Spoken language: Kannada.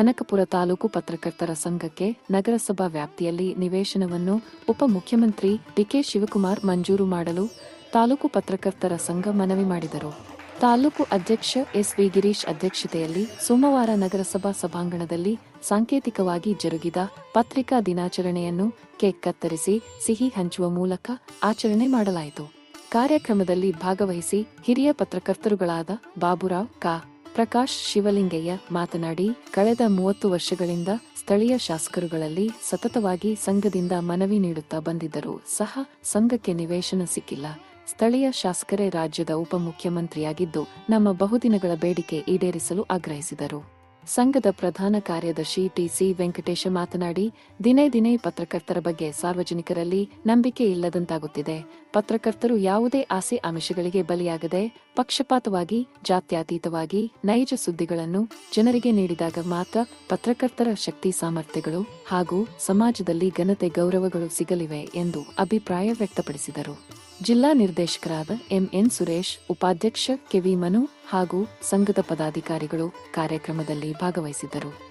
ಕನಕಪುರ ತಾಲೂಕು ಪತ್ರಕರ್ತರ ಸಂಘಕ್ಕೆ ನಗರಸಭಾ ವ್ಯಾಪ್ತಿಯಲ್ಲಿ ನಿವೇಶನವನ್ನು ಉಪಮುಖ್ಯಮಂತ್ರಿ ಡಿಕೆ ಶಿವಕುಮಾರ್ ಮಂಜೂರು ಮಾಡಲು ತಾಲೂಕು ಪತ್ರಕರ್ತರ ಸಂಘ ಮನವಿ ಮಾಡಿದರು. ತಾಲೂಕು ಅಧ್ಯಕ್ಷ ಎಸ್. ವಿ. ಗಿರೀಶ್ ಅಧ್ಯಕ್ಷತೆಯಲ್ಲಿ ಸೋಮವಾರ ನಗರಸಭಾ ಸಭಾಂಗಣದಲ್ಲಿ ಸಾಂಕೇತಿಕವಾಗಿ ಜರುಗಿದ ಪತ್ರಿಕಾ ದಿನಾಚರಣೆಯನ್ನು ಕೇಕ್ ಕತ್ತರಿಸಿ ಸಿಹಿ ಹಂಚುವ ಮೂಲಕ ಆಚರಣೆ ಮಾಡಲಾಯಿತು. ಕಾರ್ಯಕ್ರಮದಲ್ಲಿ ಭಾಗವಹಿಸಿ ಹಿರಿಯ ಪತ್ರಕರ್ತರುಗಳಾದ ಬಾಬುರಾವ್ ಕಾ. ಪ್ರಕಾಶ್ ಶಿವಲಿಂಗಯ್ಯ ಮಾತನಾಡಿ, ಕಳೆದ ಮೂವತ್ತು ವರ್ಷಗಳಿಂದ ಸ್ಥಳೀಯ ಶಾಸಕರುಗಳಲ್ಲಿ ಸತತವಾಗಿ ಸಂಘದಿಂದ ಮನವಿ ನೀಡುತ್ತಾ ಬಂದಿದ್ದರೂ ಸಹ ಸಂಘಕ್ಕೆ ನಿವೇಶನ ಸಿಕ್ಕಿಲ್ಲ. ಸ್ಥಳೀಯ ಶಾಸಕರೇ ರಾಜ್ಯದ ಉಪಮುಖ್ಯಮಂತ್ರಿಯಾಗಿದ್ದು, ನಮ್ಮ ಬಹುದಿನಗಳ ಬೇಡಿಕೆ ಈಡೇರಿಸಲು ಆಗ್ರಹಿಸಿದರು. ಸಂಘದ ಪ್ರಧಾನ ಕಾರ್ಯದರ್ಶಿ ಟಿಸಿ ವೆಂಕಟೇಶ ಮಾತನಾಡಿ, ದಿನೇ ದಿನೇ ಪತ್ರಕರ್ತರ ಬಗ್ಗೆ ಸಾರ್ವಜನಿಕರಲ್ಲಿ ನಂಬಿಕೆ ಇಲ್ಲದಂತಾಗುತ್ತಿದೆ. ಪತ್ರಕರ್ತರು ಯಾವುದೇ ಆಸೆ ಆಮಿಷಗಳಿಗೆ ಬಲಿಯಾಗದೆ, ಪಕ್ಷಪಾತವಾಗಿ, ಜಾತ್ಯತೀತವಾಗಿ ನೈಜ ಸುದ್ದಿಗಳನ್ನು ಜನರಿಗೆ ನೀಡಿದಾಗ ಮಾತ್ರ ಪತ್ರಕರ್ತರ ಶಕ್ತಿ ಸಾಮರ್ಥ್ಯಗಳು ಹಾಗೂ ಸಮಾಜದಲ್ಲಿ ಘನತೆ ಗೌರವಗಳು ಸಿಗಲಿವೆ ಎಂದು ಅಭಿಪ್ರಾಯ ವ್ಯಕ್ತಪಡಿಸಿದರು. ಜಿಲ್ಲಾ ನಿರ್ದೇಶಕರಾದ ಎಂಎನ್ ಸುರೇಶ್ ಉಪಾಧ್ಯಕ್ಷ ಕೆವಿ ಮನು ಹಾಗೂ ಸಂಘದ ಪದಾಧಿಕಾರಿಗಳು ಕಾರ್ಯಕ್ರಮದಲ್ಲಿ ಭಾಗವಹಿಸಿದ್ದರು.